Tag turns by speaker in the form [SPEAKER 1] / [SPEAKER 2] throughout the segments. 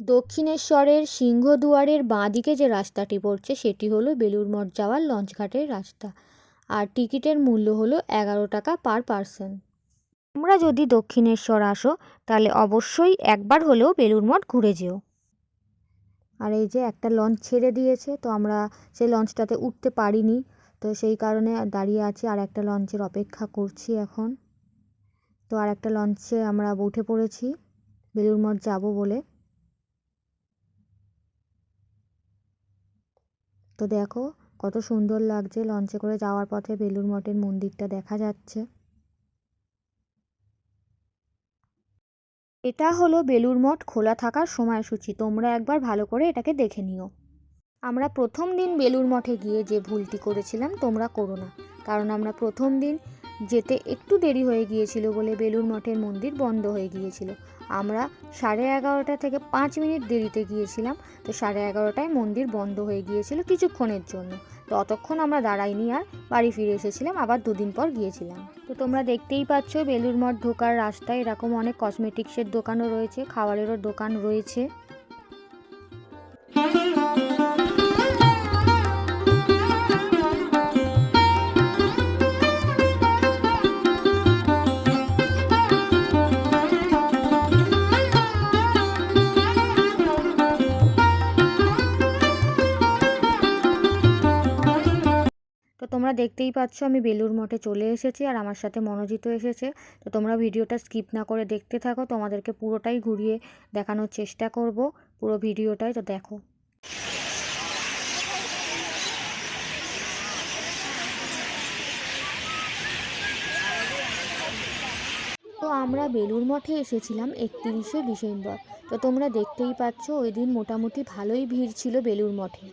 [SPEAKER 1] দক্ষিণেশ্বরের সিংহদুয়ারের বাঁ দিকে যে রাস্তাটি পড়ছে, সেটি হলো বেলুড় মঠ যাওয়ার লঞ্চঘাটের রাস্তা। আর টিকিটের মূল্য হলো এগারো টাকা পার পারসন। তোমরা যদি দক্ষিণেশ্বর আসো, তাহলে অবশ্যই একবার হলেও বেলুড় মঠ ঘুরে যেও। আর এই যে একটা লঞ্চ ছেড়ে দিয়েছে, তো আমরা সেই লঞ্চটাতে উঠতে পারিনি। তো সেই কারণে দাঁড়িয়ে আছি আর একটা লঞ্চের অপেক্ষা করছি এখন। তো আর একটা লঞ্চে আমরা উঠে পড়েছি, বেলুড় মঠ যাব বলে। তো দেখো, কত সুন্দর লাগছে লঞ্চে করে যাওয়ার পথে বেলুড় মঠের মন্দিরটা দেখা যাচ্ছে। এটা হলো বেলুড় মঠ খোলা থাকার সময়সূচি। তোমরা একবার ভালো করে এটাকে দেখে নিও। আমরা প্রথম দিন বেলুড় মঠে গিয়ে যে ভুলটি করেছিলাম তোমরা করো না। কারণ আমরা প্রথম দিন যেতে একটু দেরি হয়ে গিয়েছিল বলে বেলুড় মঠের মন্দির বন্ধ হয়ে গিয়েছিল। আমরা সাড়ে এগারোটা থেকে পাঁচ মিনিট দেরিতে গিয়েছিলাম, তো সাড়ে এগারোটায় মন্দির বন্ধ হয়ে গিয়েছিল কিছুক্ষণের জন্য। তো অতক্ষণ আমরা দাঁড়াইনি আর বাড়ি ফিরে এসেছিলাম, আবার দুদিন পর গিয়েছিলাম। তো তোমরা দেখতেই পাচ্ছ বেলুড় মঠ ঢোকার রাস্তায় এরকম অনেক কসমেটিক্সের দোকানও রয়েছে, খাবারেরও দোকান রয়েছে। তোমরা দেখতেই পাচ্ছ আমি বেলুড় মঠে চলে এসেছি আর আমার সাথে মনোজিত এসেছে। তো তোমরা ভিডিওটা স্কিপ না করে দেখতে থাকো, তোমাদেরকে পুরোটাই ঘুরিয়ে দেখানোর চেষ্টা করব পুরো ভিডিওটাই। তো দেখো। তো আমরা বেলুড় মঠে এসেছিলাম একত্রিশে ডিসেম্বর। তো তোমরা দেখতেই পাচ্ছ ওই দিন মোটামুটি ভালোই ভিড় ছিল বেলুড় মঠে।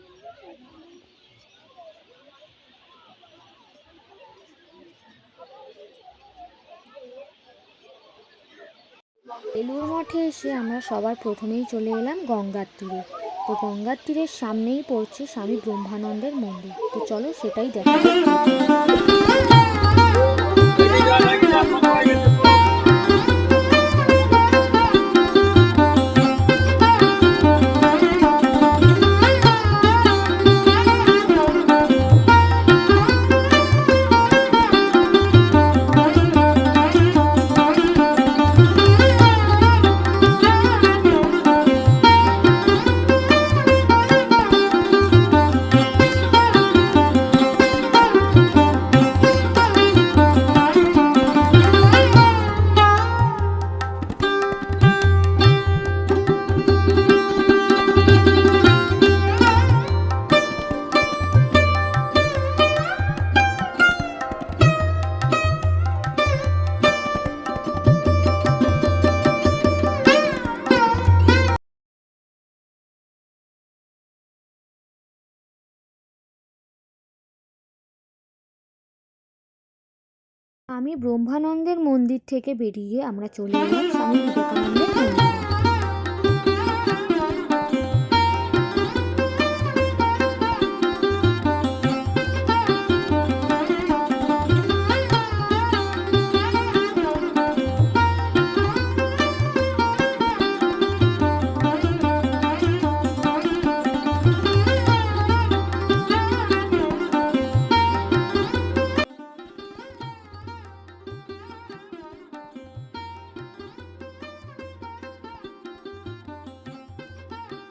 [SPEAKER 1] বেলুড় মঠে এসে আমরা সবার প্রথমেই চলে এলাম গঙ্গার তীরে। তো গঙ্গার তীরের সামনেই পড়ছে স্বামী ব্রহ্মানন্দের মন্দির। তো চলো সেটাই দেখা। আমি ব্রহ্মানন্দের মন্দির থেকে বেরিয়ে আমরা চলে এলাম স্বামী বিবেকানন্দের মন্দিরে।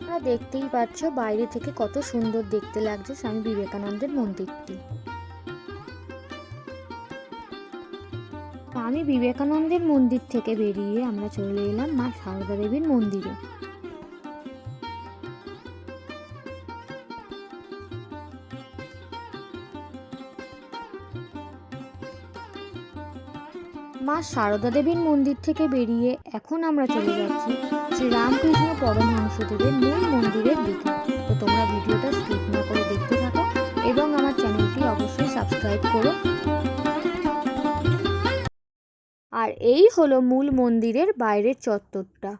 [SPEAKER 1] তোমরা দেখতেই পাচ্ছ বাইরে থেকে কত সুন্দর দেখতে লাগছে স্বামী বিবেকানন্দের মন্দিরটি। স্বামী বিবেকানন্দের মন্দির থেকে বেরিয়ে আমরা চলে এলাম মা সারদা দেবীর মন্দিরে। মা সারদা দেবীর মন্দির থেকে বেরিয়ে এখন আমরা চলে যাচ্ছি শ্রী রামকৃষ্ণ পরমহংস দেবের মূল মন্দিরের দিকে। তো তোমরা ভিডিওটা স্কিপ না করে দেখতে থাকো এবং আমার চ্যানেলটি অবশ্যই সাবস্ক্রাইব করো। আর এই হলো মূল মন্দিরের বাইরের চত্বরটা।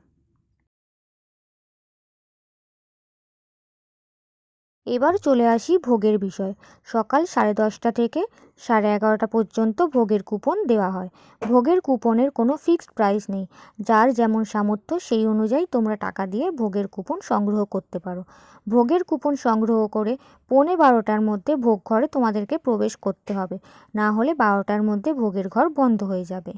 [SPEAKER 1] এবার চলে আসি ভোগের বিষয়। সকাল সাড়ে দশটা থেকে সাড়ে এগারোটা পর্যন্ত ভোগের কুপন দেওয়া হয়। ভোগের কুপনের কোনো ফিক্সড প্রাইস নেই। যার যেমন সামর্থ্য সেই অনুযায়ী তোমরা টাকা দিয়ে ভোগের কুপন সংগ্রহ করতে পারো। ভোগের কুপন সংগ্রহ করে পৌনে বারোটার মধ্যে ভোগ ঘরে তোমাদেরকে প্রবেশ করতে হবে। না হলে বারোটার মধ্যে ভোগের ঘর বন্ধ হয়ে যাবে।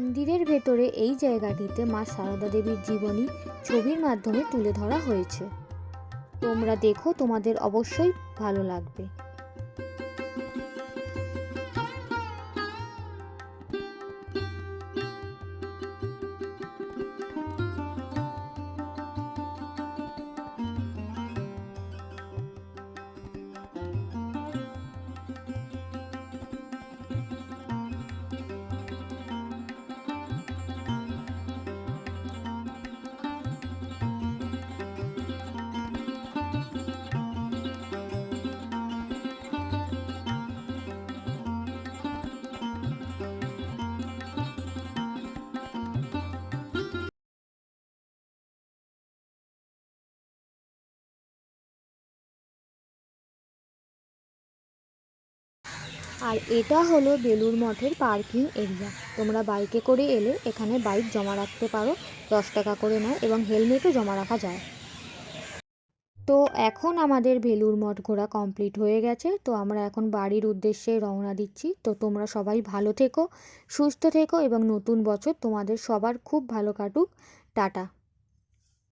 [SPEAKER 1] মন্দিরের ভেতরে এই জায়গাটিতে মা সারদা দেবীর জীবনী ছবির মাধ্যমে তুলে ধরা হয়েছে। তোমরা দেখো, তোমাদের অবশ্যই ভালো লাগবে। আর এটা হলো বেলুর মঠের পার্কিং এরিয়া। তোমরা বাইকে করে এলে এখানে বাইক জমা রাখতে পারো, দশ টাকা করে নেয় এবং হেলমেটও জমা রাখা যায়। তো এখন আমাদের বেলুর মঠ ঘোরা কমপ্লিট হয়ে গেছে। তো আমরা এখন বাড়ির উদ্দেশ্যে রওনা দিচ্ছি। তো তোমরা সবাই ভালো থেকো, সুস্থ থেকো এবং নতুন বছর তোমাদের সবার খুব ভালো কাটুক। টাটা।